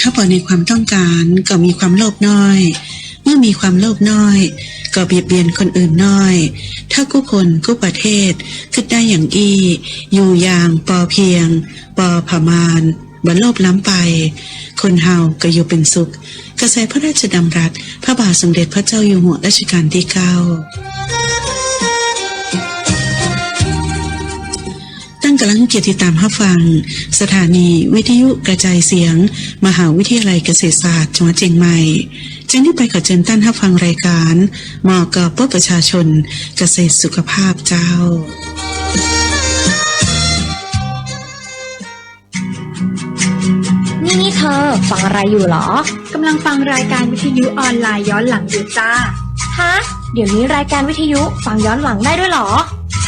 ถ้าพอในความต้องการก็มีความโลภน้อย เมื่อมีความโลภน้อย ก็เบียดเบียนคนอื่นน้อย ถ้ากู้คนกู้ประเทศคิดได้อย่างอี้ อยู่อย่างปอเพียง ปอผามานบันโลภล้ำไป คนเฮาก็อยู่เป็นสุข กระแสพระราชดำรัส พระบาทสมเด็จพระเจ้าอยู่หัวรัชกาลที่เก้า กำลังเกียรติตามรับฟัง สถานีวิทยุกระจายเสียง มหาวิทยาลัยเกษตรศาสตร์จังหวัดเชียงใหม่จึงได้ไปขอเชิญท่านรับฟังรายการเหมาะกับเพื่อประชาชนเกษตรสุขภาพเจ้านี่นี่เธอฟังอะไรอยู่หรอกำลังฟังรายการวิทยุออนไลน์ย้อนหลังอยู่จ้าฮะเดี๋ยวนี้รายการวิทยุฟังย้อนหลังได้ด้วยหรอ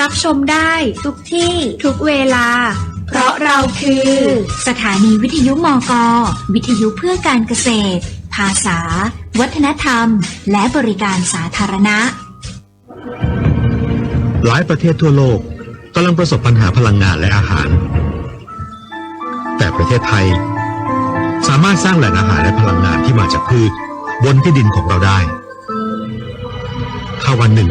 รับชมได้ทุกที่ทุกเวลา เพราะเราคือ สถานีวิทยุมก วิทยุเพื่อการเกษตร ภาษา วัฒนธรรม และบริการสาธารณะ หลายประเทศทั่วโลกกำลังประสบปัญหาพลังงานและอาหาร แต่ประเทศไทย สามารถสร้างแหล่งอาหารและพลังงานที่มาจากพืช บนที่ดินของเราได้ ถ้าวันหนึ่ง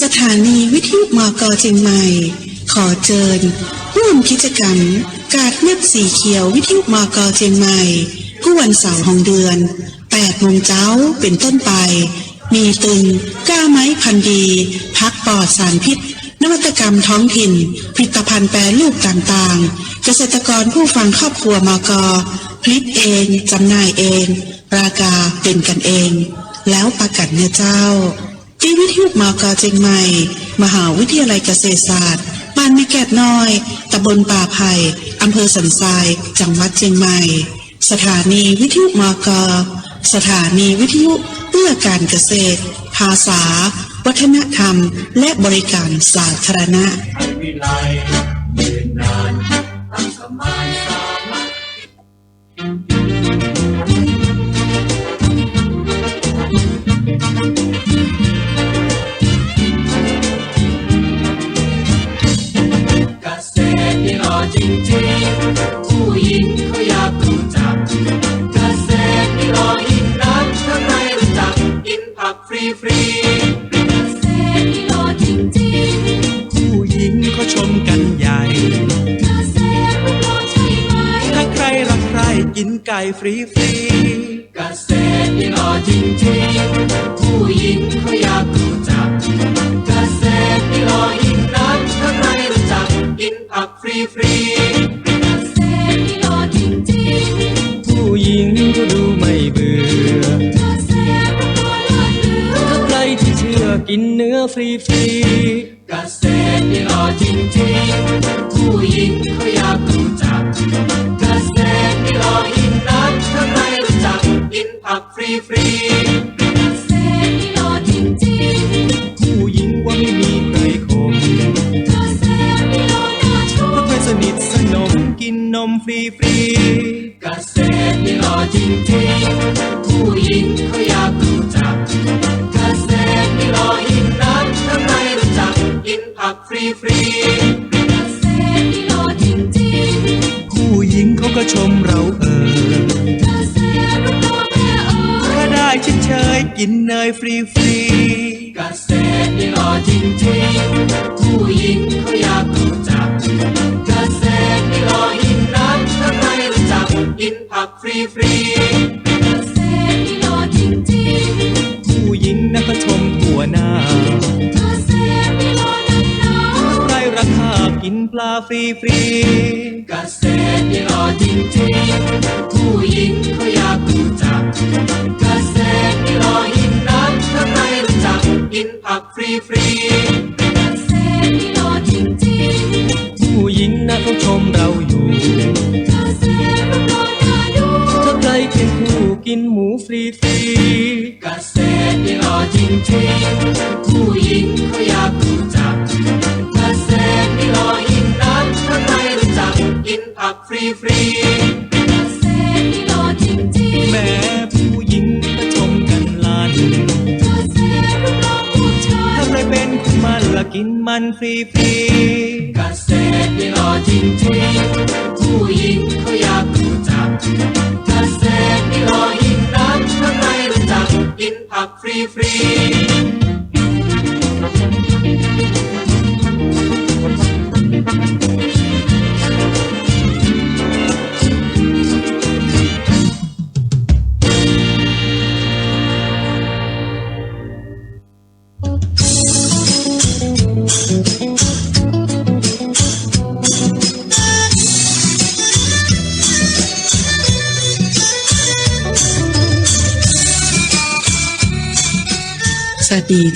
สถานีวิทยุมกเชียงใหม่ ขอเชิญร่วมกิจกรรม กาดเม็ดสีเขียววิทยุมกเชียงใหม่ผู้วันเสาร์ของเดือน8โมงเจ้าเป็นต้นไป มีตึงก้าไม้พันธุ์ดี พักปลอดสารพิษ นวัตกรรมท้องถิ่น ผลิตภัณฑ์แปรรูปต่างๆ เกษตรกรผู้ฟังครอบครัวมกผลิตเองจำหน่ายเอง ราคาเป็นกันเอง แล้วประกันเนื้อเจ้าที่วิทยุมกาเชียงใหม่ มหาวิทยาลัยเกษตรศาสตร์ บ้านแม่แกดน้อย ตำบลป่าไผ่อำเภอสันทราย จังหวัดเชียงใหม่ สถานีวิทยุมกาสถานีวิทยุเพื่อการเกษตร ภาษา วัฒนธรรม และบริการสาธารณะ รีฟรีๆเกษตรที่รอจริงๆผู้หญิงเขาชมกันใหญ่เกษตรมันรอใช่ไหมถ้าใครรักใครกินไก่ฟรีฟรีๆเกษตรที่รอจริงๆผู้หญิงเขาอยากรู้จักเกษตรที่รอยิ่งนักถ้าใครรู้จักกินผักฟรีฟรีๆเกษตรที่รอจริงๆผู้หญิง กินเนื้อฟรีฟรีๆเกษตรที่รอจริงๆผู้หญิงเขาอยากรู้จักเกษตรที่รอยิ่งนักถ้าใครรู้จักกินผักฟรีฟรีๆเกษตรที่รอจริงๆผู้หญิงว่าไม่มีใครคมเกษตรที่รอน่าชมถ้าใครสนิทสนมกินนมฟรีฟรีๆเกษตรที่รอจริงๆผู้หญิงเขาอยากรู้ ฟรีฟรีๆเกษตรที่รอจริงๆผู้หญิงเขาก็ชมเราเออเกษตรมันรอแม่เออถ้าได้เฉยเฉยๆกินเนยฟรีฟรีๆเกษตรที่รอจริงๆผู้หญิงเขาอยากรู้จักเกษตรที่รออินน้ำถ้าใครรู้จักกินผักฟรีฟรีเกษตรนี่รอจริงๆผู้หญิงนะก็ชมทั่วหน้า กินปลาฟรีฟรีเกษตรนี่รอจริงๆผู้หญิงเขาอยากรู้จักเกษตรนี่รออินน้ำถ้าใครรู้จักกินผักฟรีฟรีเกษตรนี่รอจริงๆผู้หญิงนะเขาชมเราอยู่เกษตรเรารอน่าดูถ้าใครเป็นผู้กินหมูฟรีฟรีเกษตรนี่รอจริงๆผู้หญิงเขาอยากรู้ รีฟรีเกษตรนี่รอจริงๆ แม้ผู้หญิงก็ชมกันลันเกษตรเรารอผู้ชายถ้าใครเป็นคุณมันละกินมันฟรีฟรีเกษตรนี่รอจริงๆผู้หญิงเขาอยากรู้จักเกษตรนี่รออินน้ำถ้าใครรู้จักกินผักฟรีฟรีๆ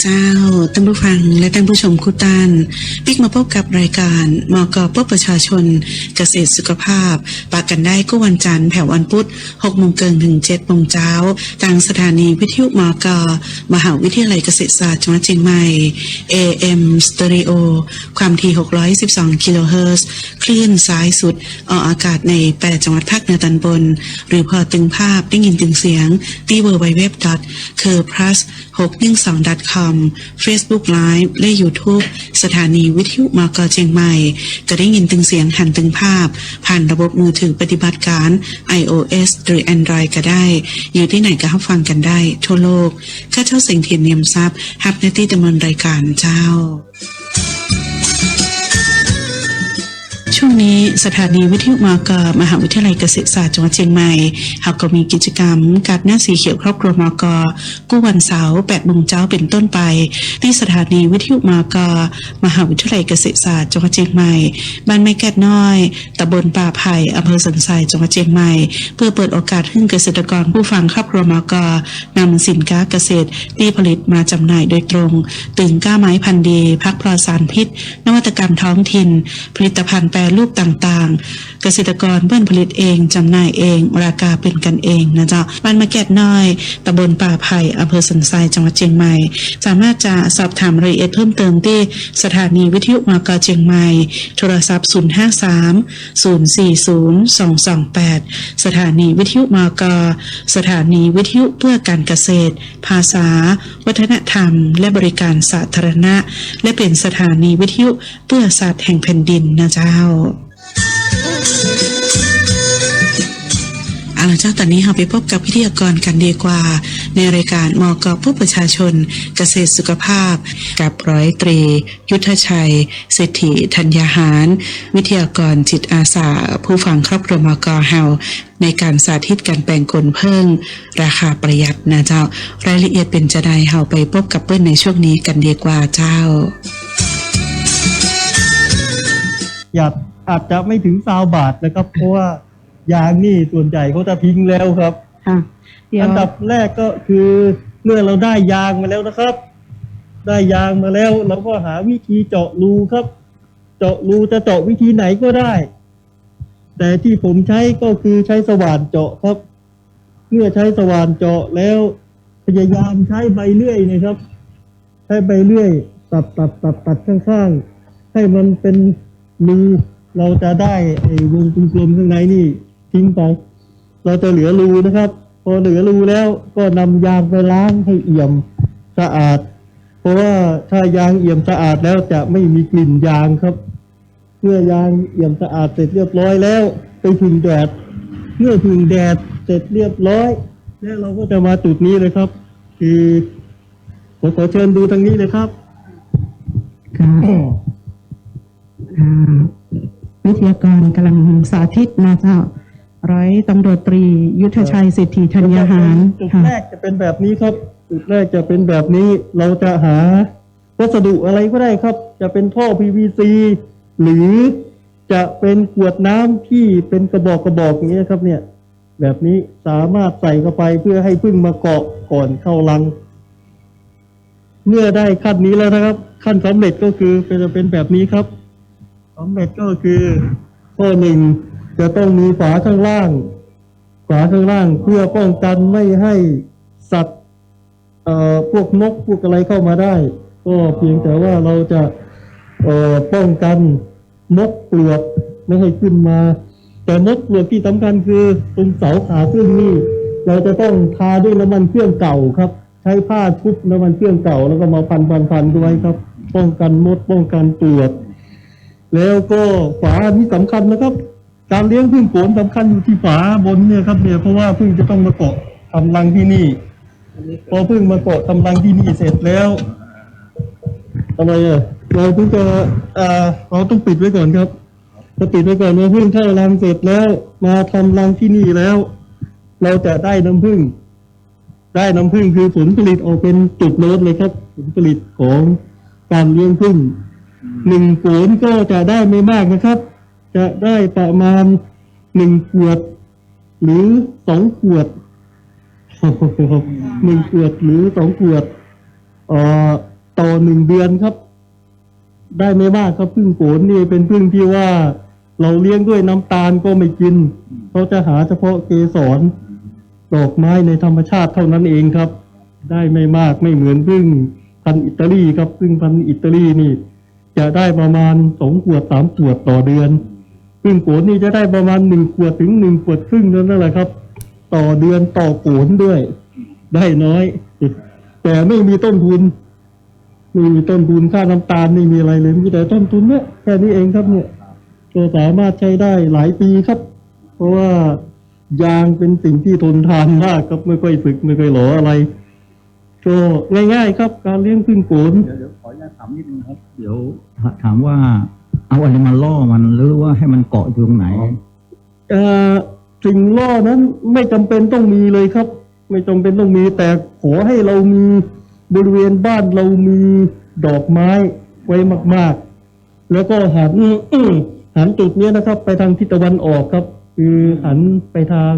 เจ้า ท่านผู้ฟังและท่านผู้ชมคุตานปิกมาพบกับรายการมกปประชาชน เกษตรสุขภาพปากกันได้ก็วันจันทร์แผ่ววันพุธ6โมงเกินถึง7โมงเช้าทางสถานีวิทยุมกมหาวิทยาลัยเกษตรศาสตร์จังหวัดเชียงใหม่ AM Stereo ความถี่ 612 กิโลเฮิรตซ์คลื่นซ้ายสุดออกอากาศใน 8 จังหวัดภาคเหนือตอนบน หรือพอตึงภาพได้ยินตึงเสียงที่ www. c u r plus 612 com Facebook Live และ YouTube สถานีวิทยุมกเชียงใหม่ จะได้ยินตึงเสียงหันตึงภาพ ผ่านระบบมือถือปฏิบัติการ iOS หรือ Android ก็ได้ อยู่ที่ไหนก็รับฟังกันได้ ทั่วโลก ข้าเจ้าเสียงเทียนเนียมทรัพย์ฮับหน้าที่ดำเนินรายการเจ้า ช่วงนี้สถานีวิทยุมากมหาวิทยาลัยเกษตรศาสตร์จังหวัดเชียงใหม่เขาก็มีกิจกรรมการหน้าสีเขียวครอบครัวมกกู้วันเสาร์8โมงเช้าเป็นต้นไป ที่สถานีวิทยุมากมหาวิทยาลัยเกษตรศาสตร์จังหวัดเชียงใหม่บ้านไม้แก้ดน้อยตำบลป่าไผ่อำเภอสันทรายจังหวัดเชียงใหม่ เพื่อเปิดโอกาสให้เกษตรกรผู้ฟังครอบครัวมกนำสินค้าเกษตรที่ผลิตมาจำหน่ายโดยตรง ตึงก้าไม้พันธุ์ดี พักปลอดสารพิษ นวัตกรรมท้องถิ่น ผลิตภัณฑ์แปรรูปต่างๆ เกษตรกรเพื่อนผลิตเองจำหน่ายเอง ราคาเป็นกันเองนะจ๊ะบ้านมะแกดน้อยตำบลป่าไผ่อำเภอสันทรายจังหวัดเชียงใหม่ สามารถจะสอบถามรายละเอียดเพิ่มเติมที่สถานีวิทยุมกเชียงใหม่ โทรศัพท์ 053 040 228 สถานีวิทยุมกสถานีวิทยุเพื่อการเกษตร ภาษา วัฒนธรรม และบริการสาธารณะ และเป็นสถานีวิทยุเพื่อศาสตร์แห่งแผ่นดินนะเจ้าเอาละเจ้าตอนนี้เราไปพบกับพิธีกรกันดีกว่า ในรายการมอกผู้ประชาชน เกษตรสุขภาพ กับร้อยตรี ยุทธชัยเศรษฐีธัญญาหาร วิทยากรจิตอาสา ผู้ฟังครอบครัวมอกเฮาในการสาธิตการแปลงกลเพิ่ง ราคาประหยัดนะเจ้า รายละเอียดเป็นจะใดเฮาไปพบกับเปิ้ลในช่วงนี้กันดีกว่าเจ้าอยาก อาจจะไม่ถึงซาวบาทนะครับ เพราะว่ายางนี่ส่วนใหญ่เขาจะทิ้งแล้วครับอันดับแรกก็คือเมื่อเราได้ยางมาแล้วนะครับ ได้ยางมาแล้วเราก็หาวิธีเจาะรูครับ เจาะรูจะเจาะวิธีไหนก็ได้ แต่ที่ผมใช้ก็คือใช้สว่านเจาะครับ เมื่อใช้สว่านเจาะแล้วพยายามใช้ใบเลื่อยนะครับ ใช้ใบเลื่อย ตัดตัดตัดตัดข้างๆให้มันเป็นรู เราจะได้ไอ้วงกลมๆข้างในนี่ทิ้งไป เราจะเหลือรูนะครับ พอเหลือรูแล้วก็นำยางไปล้างให้เอี่ยมสะอาด เพราะว่าถ้ายางเอี่ยมสะอาดแล้วจะไม่มีกลิ่นยางครับ เมื่อยางเอี่ยมสะอาดเสร็จเรียบร้อยแล้ว ไปพึ่งแดดเมื่อพึ่งแดดเสร็จเรียบร้อยแล้วเราก็จะมาจุดนี้เลยครับ คือผมขอเชิญดูทางนี้เลยครับครับ วิทยากรกำลังสาธิตนะเจ้า ร้อยตำรวจตรี ยุทธชัยสิทธิธัญญาหารจุดค่ะ แรกจะเป็นแบบนี้ครับ จุดแรกจะเป็นแบบนี้เราจะหาวัสดุอะไรก็ได้ครับ จะเป็นท่อ PVC หรือจะเป็นขวดน้ำที่เป็นกระบอกกระบอกอย่างนี้ยครับเนี่ย แบบนี้สามารถใส่เข้าไปเพื่อให้พึ่งมาเกาะก่อนเข้ารัง เมื่อได้ขั้นนี้แล้วนะครับ ขั้นสำเร็จก็คือจะเป็นแบบนี้ครับ สำเร็จก็คือ ข้อหนึ่งจะต้องมีฝาข้างล่าง ฝาข้างล่างเพื่อป้องกันไม่ให้สัตว์เอ่อพวกนกพวกอะไรเข้ามาได้ ก็เพียงแต่ว่าเราจะเอ่อป้องกันนกเปลือกไม่ให้ขึ้นมา แต่นกเปลือกที่สำคัญคือตรงเสาขาซึ่งนี่เราจะต้องทาด้วยน้ำมันเครื่องเก่าครับ ใช้ผ้าชุบน้ำมันเครื่องเก่า แล้วก็มาพันพันพันด้วยครับ ป้องกันมดป้องกันเปลือก แล้วก็ฝาอันนี้สำคัญนะครับ การเลี้ยงพึ่งโขนสำคัญอยู่ที่ฝาบนเนี่ยครับเนี่ยเพราะว่าพึ่งจะต้องมาเกาะทำรังที่นี่ พอพึ่งมาเกาะทำรังที่นี่เสร็จแล้วทำไมอะเราเพิ่งจะอ่าเราต้องปิดไว้ก่อนครับจะปิดไว้ก่อนว่าพึ่งเข้ารังเสร็จแล้ว มาทำรังที่นี่แล้ว เราจะได้น้ำพึ่ง ได้น้ำพึ่งคือผลผลิตออกเป็นจุดโน้ตเลยครับ ผลผลิตของการเลี้ยงพึ่ง หนึ่งผลก็จะได้ไม่มากนะครับ จะได้ประมาณหนึ่งขวด หรือสองขวดหนึ่งขวดหรือสองขวดเอ่อต่อหนึ่งเดือนครับ ได้ไม่มากครับพึ่งโขนนี่เป็นพึ่งที่ว่าเราเลี้ยงด้วยน้ำตาลก็ไม่กินเขาจะหาเฉพาะเกสรดอกไม้ในธรรมชาติเท่านั้นเองครับ ได้ไม่มากไม่เหมือนพึ่งพันธุ์อิตาลีครับพึ่งพันธุ์อิตาลีนี่ จะได้ประมาณสองขวดสามขวดต่อเดือนพึ่งโขนนี่จะได้ประมาณหนึ่งขวดถึงหนึ่งขวดครึ่งนั่นแหละครับ ต่อเดือนต่อโขนด้วย ได้น้อย แต่ไม่มีต้นทุนไม่มีต้นทุนค่าน้ำตาลไม่มีอะไรเลยมีแต่ต้นทุนเนี่ยแค่นี้เองครับเนี่ยก็สามารถใช้ได้หลายปีครับ เพราะว่ายางเป็นสิ่งที่ทนทานมากครับไม่ค่อยสึกไม่ค่อยหลออะไรก็ง่าย ๆ ครับ การเลี้ยงพึ่งโขน ถามนิดนึงครับ เดี๋ยวถามว่า เอาอะไรมาล่อมันหรือว่าให้มันเกาะอยู่ตรงไหน เอ่อสิ่งล่อนั้นไม่จำเป็นต้องมีเลยครับ ไม่จำเป็นต้องมี แต่ขอให้เรามีบริเวณบ้านเรามีดอกไม้ไว้มาก ๆ แล้วก็หันหันจุดนี้นะครับ ไปทางทิศตะวันออกครับ คือหันไปทาง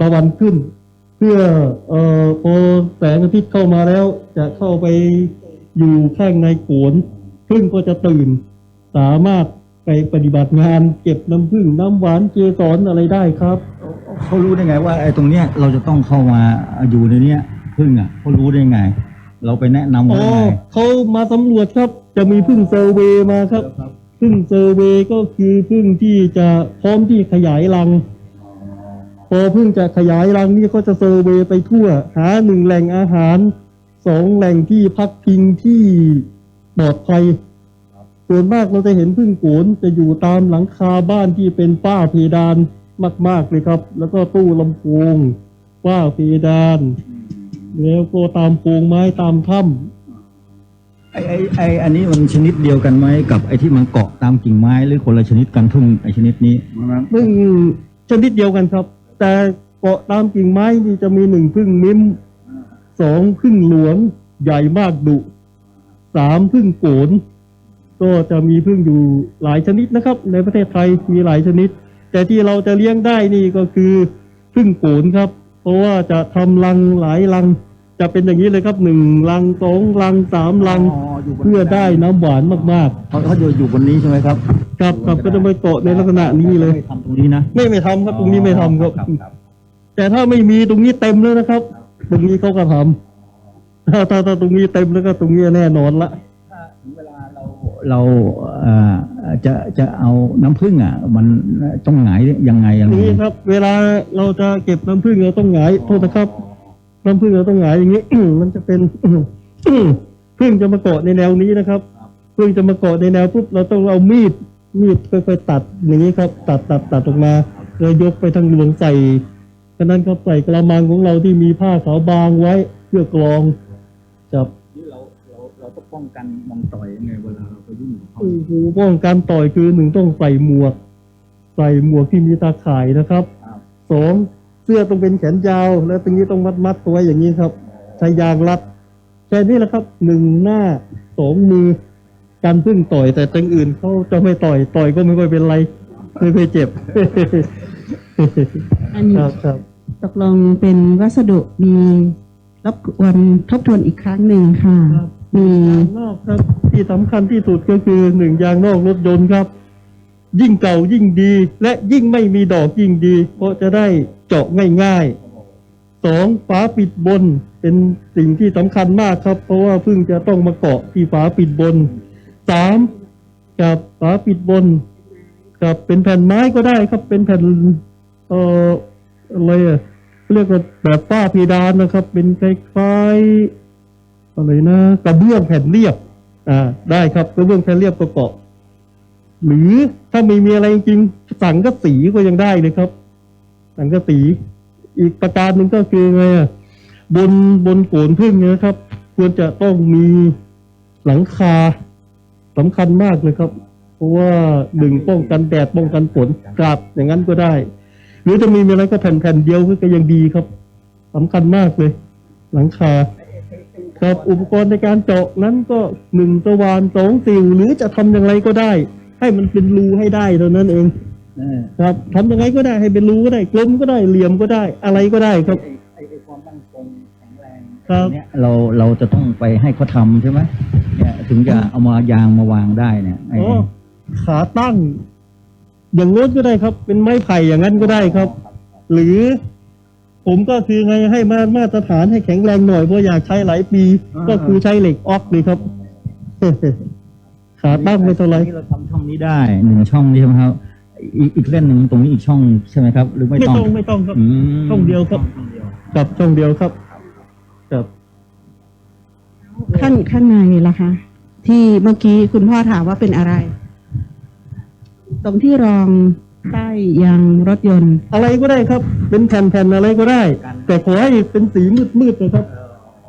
ตะวันขึ้น เพื่อเอ่อพอแสงอาทิตย์เข้ามาแล้ว จะเข้าไป อยู่ข้างในโขนพึ่งก็จะตื่น สามารถไปปฏิบัติงานเก็บน้ำผึ้งน้ำหวานเกสรอะไรได้ครับ เขารู้ได้ไงว่าไอ้ตรงเนี้ยเราจะต้องเข้ามาอยู่ในเนี้ยพึ่งอะเขารู้ได้ไง เราไปแนะนำอ๋เขาอได้ไงเขามาสำรวจครับ จะมีพึ่งเซอร์เวย์มาครับ พึ่งเซอร์เวย์ก็คือพึ่งที่จะพร้อมที่ขยายรัง พอพึ่งจะขยายรังนี่ก็จะเซอร์เวย์ไปทั่ว หาหนึ่งแหล่งอาหาร สองแหล่งที่พักพิงที่ปลอดภัยส่วนมากเราจะเห็นพึ่งโขนจะอยู่ตามหลังคาบ้านที่เป็นฝ้าเพดานมาก ๆเลยครับ แล้วก็ตู้ลำโพงฝ้าเพดาน แล้วก็ตามโพรงไม้ตามถ้ำไอ้ไอ้ไอ้อันนี้มันชนิดเดียวกันไหมกับไอ้ที่มันเกาะตามกิ่งไม้หรือคนละชนิดกันทุ่งไอ้ชนิดนี้พึ่งชนิดเดียวกันครับ แต่เกาะตามกิ่งไม้นี่จะมีหนึ่งพึ่งมิ้ม สองพึ่งหลวงใหญ่มากดุสามพึ่งโกนก็จะมีพึ่งอยู่หลายชนิดนะครับ ในประเทศไทยมีหลายชนิด แต่ที่เราจะเลี้ยงได้นี่ก็คือพึ่งโกนครับ เพราะว่าจะทำรังหลายรัง จะเป็นอย่างนี้เลยครับหนึ่งรังสองรังสามรังเพื่อได้น้ำหวานมากเขาเขาจะอยู่บนนี้ใช่ไหมครับๆครับครับก็จะไปเกาะในลักษณะนี้เลยไม่ทำตรงนี้นะไม่ไม่ทำครับตรงนี้ไม่ทำครับ แต่ถ้าไม่มีตรงนี้เต็มแล้วนะครับ ตรงนี้เขาก็ทำถ้าถ้าถ้าตรงนี้เต็มแล้วก็ตรงนี้แน่นอนละเราเอ่อจะจะเอาน้ำผึ้งอะ มันต้องหงายยังไงยังไงนี่ครับ เวลาเราจะเก็บน้ำผึ้งเราต้องหงายโทษนะครับ น้ำผึ้งเราต้องหงายอย่างนี้ มันจะเป็น ผึ้งจะมาเกาะในแนวนี้นะครับผึ้งจะมาเกาะในแนวปุ๊บเราต้องเอามีดมีดค่อยๆตัดอย่างนี้ครับ ตัดตัดตัดออกมาแล้วยกไปทางหลวงใส่ฉะนั้นครับใส่กระมังของเราที่มีผ้าขาวบางไว้เพื่อกรองจับเราเราเราต้องป้องกันมองต่อยยังไงเวลาเราไปยุ่งกับเขาโอ้โหป้องกันต่อยคือหนึ่งต้องใส่หมวก ใส่หมวกที่มีตาข่ายนะครับสองเสื้อต้องเป็นแขนยาว แล้วตรงนี้ต้องมัดมัดๆตัวอย่างนี้ครับ ใช้ยางรัดแค่นี้แหละครับหนึ่งหน้าสองมือการพึ่งต่อยแต่ตรงอื่นเขาจะไม่ต่อยต่อยก็ไม่ค่อยเป็นไรไม่ค่อยเจ็บอันนี้ครับครับ ตกลงเป็นวัสดุมีรบกวนทบทวนอีกครั้งหนึ่งค่ะมียางนอกครับที่สำคัญที่สุดก็คือหนึ่งยางนอกรถยนต์ครับ ยิ่งเก่ายิ่งดี และยิ่งไม่มีดอกยิ่งดี เพราะจะได้เจาะง่ายๆสองฝาปิดบนเป็นสิ่งที่สำคัญมากครับ เพราะว่าเพิ่งจะต้องมาเกาะที่ฝาปิดบนสามกับฝาปิดบนกับเป็นแผ่นไม้ก็ได้ครับเป็นแผ่นเอ่ออะไรอะ เรียกว่าแบบฝ้าเพดานนะครับ เป็นคล้ายๆอะไรนะกระเบื้องแผ่นเรียบ อ่า ได้ครับกระเบื้องแผ่นเรียบก็เกาะหรือถ้าไม่มีอะไรจริงสังกะสีก็ยังได้เลยครับ สังกะสีอีกประการหนึ่งก็คือไงอะบนบนโขนพึ่งเนี่ยนะครับ ควรจะต้องมีหลังคาสำคัญมากเลยครับ เพราะว่าหนึ่งป้องกันแดดป้องกันฝนกราบอย่างนั้นก็ได้ หรือจะมีอะไรก็แผ่นแผ่นๆเดียวก็ยังดีครับสำคัญมากเลย หลังคาครับอุปกรณ์ในการเจาะนั้นก็หนึ่งสว่านสองสิวหรือจะทำอย่างไรก็ได้ ให้มันเป็นรูให้ได้เท่านั้นเองเออครับทำยังไงก็ได้ให้เป็นรูก็ได้กลมก็ได้เหลี่ยมก็ได้ อะไรก็ได้ครับไอ้ไอ้ไอ้ความมั่นคงแข็งแรงครับเนี่ยเราเราจะต้องไปให้เขาทำใช่ไหมเนี่ยถึงจะเอามายางมาวางได้เนี่ยไอ้อ๋อขาตั้ง อย่างโน้นก็ได้ครับ เป็นไม้ไผ่อย่างนั้นก็ได้ครับ หรือผมก็คือไงให้มามาตรฐานให้แข็งแรงหน่อยเพราะอยากใช้หลายปีก็คือใช้เหล็กออกเลยครับ ขาตั้งไม่เท่าไหรที่เราทำช่องนี้ได้หนึ่งช่องนี่ใช่ไหมครับอีกอีกเล่นหนึ่งตรงนี้อีกช่องใช่ไหมครับ หรือไม่ไม่ต้องต้องไม่ต้องครับ อืมช่องเดียวครับกับช่องเดียวครับครับข้างข้างในล่ะคะ ที่เมื่อกี้คุณพ่อถามว่าเป็นอะไร ตรงที่รองใต้ยางรถยนต์ อะไรก็ได้ครับ เป็นแผ่นๆอะไรก็ได้ แต่ขอให้เป็นสีมืดๆนะครับ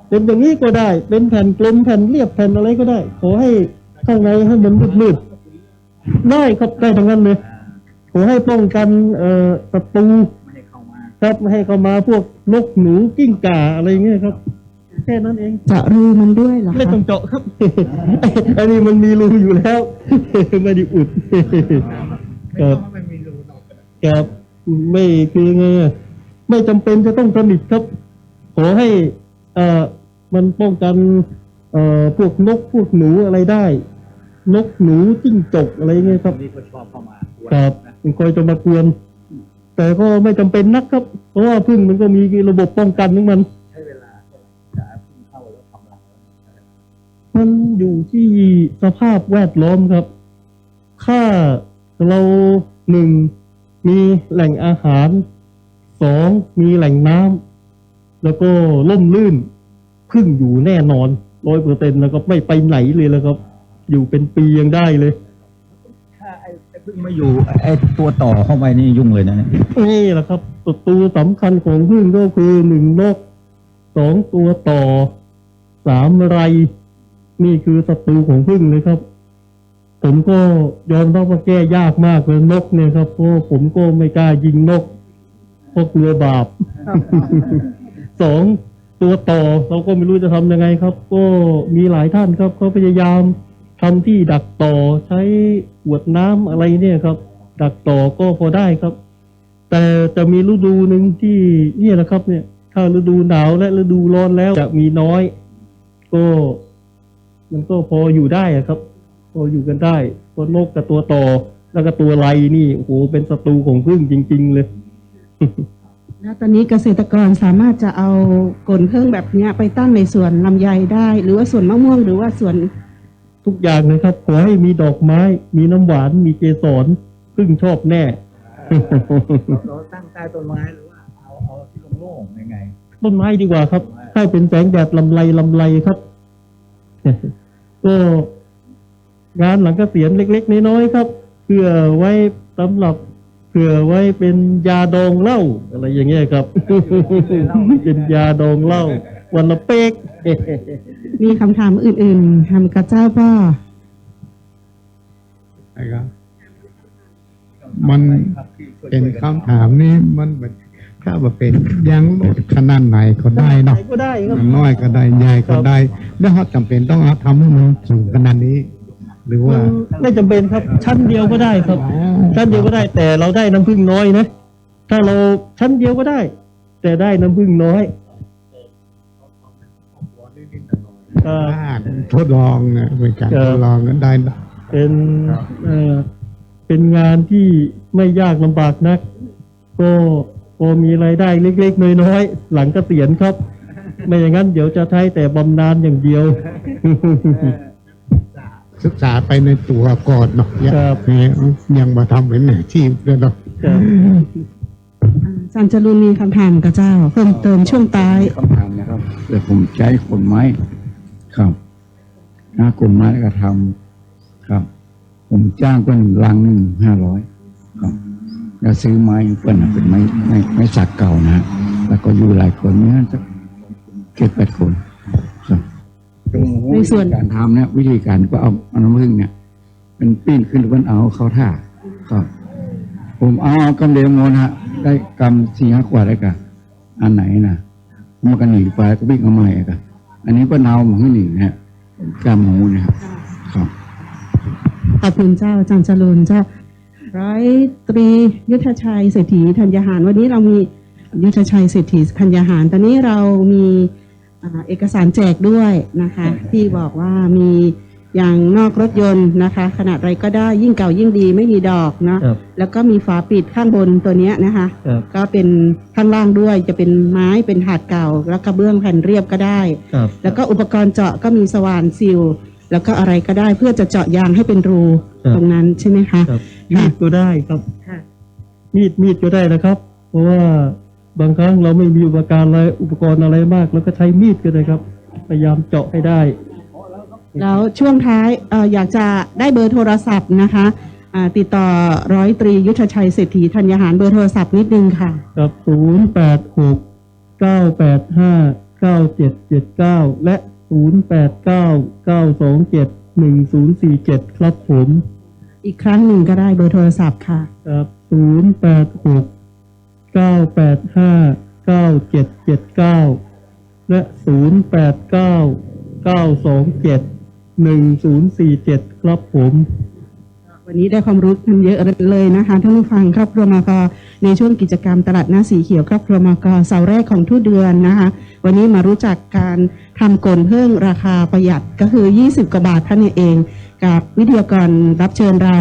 เป็นอย่างนี้ก็ได้ เป็นแผ่นกลมแผ่นเรียบแผ่นอะไรก็ได้ ขอให้ข้างในให้มันมืดๆได้ครับได้ทั้งนั้นเลยขอให้ป้องกันเอ่อศัตรูครับไม่ให้เข้ามาพวกนกหนูกิ้งก่าอะไรเงี้ยครับ แค่นั้นเอง เจาะรูมันด้วยเหรอไม่คะต้องเจาะครับ อันนี้มันมีรูอยู่แล้ว ไม่ได้อุด ครับครับไม่คือไงอะไม่จำเป็นจะต้องสนิทครับ ขอให้เอ่อมันป้องกันเอ่อพวกนกพวกหนูอะไรได้ นกหนูจิ้งจกอะไรเงี้ยครับ นี่ก็ชอบเข้ามาครับมันคอยจะมากวน แต่ก็ไม่จำเป็นนักครับ เพราะว่าพึ่งมันก็มีระบบป้องกันของมัน มันอยู่ที่สภาพแวดล้อมครับ ถ้าเราหนึ่งมีแหล่งอาหารสองมีแหล่งน้ำแล้วก็ล่มลื่นพึ่งอยู่แน่นอนร้อยเปอร์เซ็นต์แล้วก็ไม่ไปไหนเลยแล้วครับ อยู่เป็นปียังได้เลยถ้าไอ้ไอ้พึ่งไม่อยู่ไอ้ตัวต่อเข้าไปนี่ยุ่งเลยนะเนี่ยนี่แหละครับศัตรูสำคัญของพึ่งก็คือหนึ่งนกสองตัวต่อสามไร นี่คือศัตรูของพึ่งเลยครับ ผมก็ยอมรับว่าแก้ยากมากเลยนกเนี่ยครับเพราะผมก็ไม่กล้ายิงนกเพราะกลัวบาปสองตัวต่อเราก็ไม่รู้จะทำยังไงครับ ก็มีหลายท่านครับเขาพยายามทำที่ดักต่อใช้ขวดน้ำอะไรเนี่ยครับ ดักต่อก็พอได้ครับ แต่จะมีฤดูหนึ่งที่เนี่ยแหละครับ เนี่ย ถ้าฤดูหนาวและฤดูร้อนแล้วจะมีน้อย ก็ มันก็พออยู่ได้อะครับ พออยู่กันได้ตัวนกกับตัวต่อแล้วก็ตัวไรนี่โอ้โหเป็นศัตรูของพึ่งจริง ๆ เลยแล้วตอนนี้เกษตรกรสามารถจะเอากลเพิ่งแบบเนี้ยไปตั้งในสวนลำไยได้ หรือว่าสวนมะม่วงหรือว่าสวนทุกอย่างเลยครับขอให้มีดอกไม้ มีน้ำหวาน มีเกสรพึ่งชอบแน่เราตั้งใต้ต้นไม้หรือว่าเอาเอาที่โล่งๆยังไง ต้นไม้ดีกว่าครับให้เป็นแสงแดดลำไรลำไรครับ ก็งานหลังเกษียณเล็ก ๆ น้อยๆครับเพื่อไว้สำหรับเผื่อไว้เป็นยาดองเหล้าอะไรอย่างเงี้ยครับ เป็นยาดองเหล้าวันละเป๊กมีคำถามอื่นๆทำกับเจ้าป่อนะครับ มันเป็นคำถามนี้มันแบบถ้าว่าเป็นยางรถขนาดไหนก็ได้เนาะก็ได้ครับน้อยก็ได้ใหญ่ก็ได้แล้วเขาจำเป็นต้องเอาทำให้มันสูงขนาดนี้ หรือว่าไม่จำเป็นครับ ชั้นเดียวก็ได้ครับ ชั้นเดียวก็ได้ แต่เราได้น้ำผึ้งน้อยนะถ้าเราชั้นเดียวก็ได้ แต่ได้น้ำผึ้งน้อยครับบ้านทดลองเนี่ยเป็นการครัทบดลองกันได้นะเป็นเอ่อเป็นงานที่ไม่ยากลำบากนัก ก็พ อมีรายได้เล็ก ๆ น้อยๆหลังเกษียณครับ ไม่อย่างนั้นเดี๋ยวจะใช้แต่บำนาญอย่างเดียว ศึกษาไปในตัวก่อนเนาะยังครับ ยังมาทำเป็นอาชีพด้วยเนาะ ครับ อาจารย์จรุนมีคำถามกับเจ้า เพิ่มเติมช่วงท้าย คำถามนะครับ แต่ผมใช้ขนไม้ครับหน้ากลไม้ก็ทำครับ ผมจ้างเพิ่นลังหนึ่งห้าร้อยครับ แล้วซื้อไม้เพิ่นน่ะเป็นไม้ไม้ไม้สักเก่านะฮะแล้วก็อยู่หลายคนเนี่ยสักเจ็ดแปดคนครับในส่วนการทำเนี่ยวิธีการก็เอาเอาน้ำผึ้งเนี่ยเป็นปิ้นขึ้นหรือมันเอาเข้าท่าครับผมเอาเอากำเดียวโมนะฮะได้กำสี่ห้าขวดได้กะอันไหนนะมันก็หนีไปก็วิ่งเอาใหม่อะกะอันนี้ก็เนามันก็หนีนะฮะกำหมูเนะครับครับขอบคุณเจ้าอาจารย์จรุนเจ้า ร้อยตรียุทธชัยเศรษฐีธัญญาหาร วันนี้เรามียุทธชัยเศรษฐีธัญญาหาร ตอนนี้เรามีอ่าเอกสารแจกด้วยนะคะ ที่บอกว่ามีอย่างนอกรถยนต์นะคะ ขนาดไรก็ได้ยิ่งเก่ายิ่งดีไม่มีดอกเนาะครับแล้วก็มีฝาปิดข้างบนตัวเนี้ยนะคะครับก็เป็นข้างล่างด้วยจะเป็นไม้เป็นถาดเก่า แล้วกระเบื้องแผ่นเรียบก็ได้ครับแล้วก็อุปกรณ์เจาะก็มีสว่านซิลแล้วก็อะไรก็ได้เพื่อจะเจาะยางให้เป็นรูครับตรงนั้นใช่ไหมคะครับ มีดก็ได้ครับ ค่ะ มีดมีดก็ได้นะครับ เพราะว่าบางครั้งเราไม่มีอุปกรณ์อะไรอุปกรณ์อะไรมากแล้วก็ใช้มีดก็ได้ครับ พยายามเจาะให้ได้ แล้วช่วงท้ายเอออยากจะได้เบอร์โทรศัพท์นะคะอ่าติดต่อร้อยตรียุทธชัยเศรษฐีธัญญาหารเบอร์โทรศัพท์นิดนึงค่ะครับศูนย์แปดหกเก้าแปดห้าเก้าเจ็ดเจ็ดเก้าและศูนย์แปดเก้าเก้าสองเจ็ดหนึ่งศูนย์สี่เจ็ดครับผม อีกครั้งหนึ่งก็ได้เบอร์โทรศัพท์ค่ะ ครับศูนย์แปดหกเก้าแปดห้าเก้าเจ็ดเจ็ดเก้าและศูนย์แปดเก้าเก้าสองเจ็ดหนึ่งศูนย์สี่เจ็ดครับผม วันนี้ได้ความรู้กันเยอะเลยนะคะท่านผู้ฟังครอบครัวมกในช่วงกิจกรรมตลาดหน้าสีเขียวครอบครัวมกเสาร์แรกของทุกเดือนนะคะ วันนี้มารู้จักการทำกลเพิ่งราคาประหยัดก็คือ 20 กว่าบาทท่านนเอง กับวิทยากรรับเชิญเรา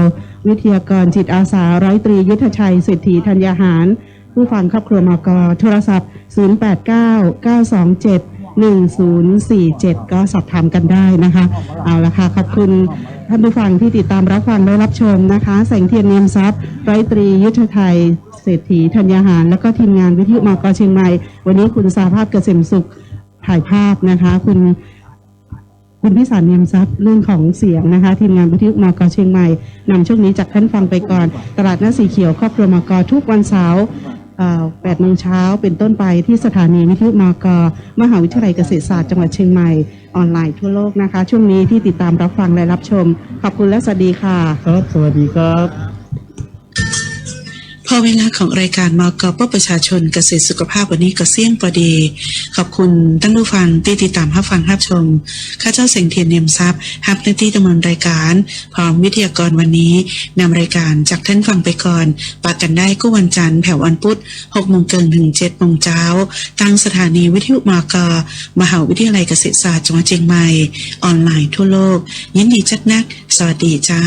วิทยากรจิตอาสาร้อยตรียุทธชัยเศรษฐีธัญญาหาร ผู้ฟังครอบครัวมกโทรศัพท์ 089 927 1047 ก็สอบถามกันได้นะคะ เอาละค่ะ ขอบคุณท่านผู้ฟังที่ติดตามรับฟังและรับชมนะคะ แสงเทียนเนียมทรัพย์ร้อยตรียุทธไทย เศรษฐีธัญญาหาร แล้วก็ทีมงานวิทยุมกเชียงใหม่ วันนี้คุณสาภาพเกษมสุขถ่ายภาพนะคะ คุณคุณพิสารเนียมทรัพย์เรื่องของเสียงนะคะ ทีมงานวิทยุมกเชียงใหม่นำช่วงนี้จากท่านฟังไปก่อน ตลาดหน้าสีเขียวครอบครัวมกทุกวันเสาร์ 8โมงเช้าเป็นต้นไปที่สถานีวิทยุมก มหาวิทยาลัยเกษตรศาสตร์จังหวัดเชียงใหม่ ออนไลน์ทั่วโลกนะคะ ช่วงนี้ที่ติดตามรับฟังและรับชม ขอบคุณและสวัสดีค่ะ ครับ สวัสดีครับ อเวลาของรายการมกปประชาชนเกษตรสุขภาพวันนี้ก็เสี่ยงพอดี ขอบคุณท่านผู้ฟังที่ติดตามรับฟังรับชม ข้าเจ้าเสียงเทียนเนียมทรัพย์ฮับหน้าที่ดำเนินรายการพร้อมวิทยากรวันนี้นำรายการจากท่านฟังไปก่อนปากกันได้ก็วันจันทร์แผ่ววันพุธ6โมงเกินถึง7โมงเช้าทางสถานีวิทยุมกมหาวิทยาลัยเกษตรศาสตร์จังหวัดเชียงใหม่ ออนไลน์ทั่วโลก ยินดีจัดนัก สวัสดีเจ้า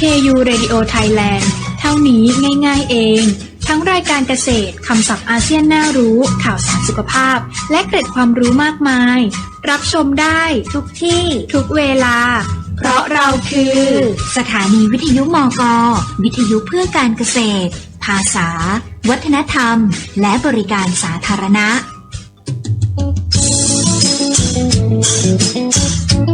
KU Radio Thailand เท่านี้ง่าย ๆ เอง ทั้งรายการเกษตรคำศัพท์อาเซียนน่ารู้ ข่าวสารสุขภาพ และเกร็ดความรู้มากมาย รับชมได้ทุกที่ทุกเวลา เพราะเราคือ สถานีวิทยุมก วิทยุเพื่อการเกษตร ภาษา วัฒนธรรม และบริการสาธารณะ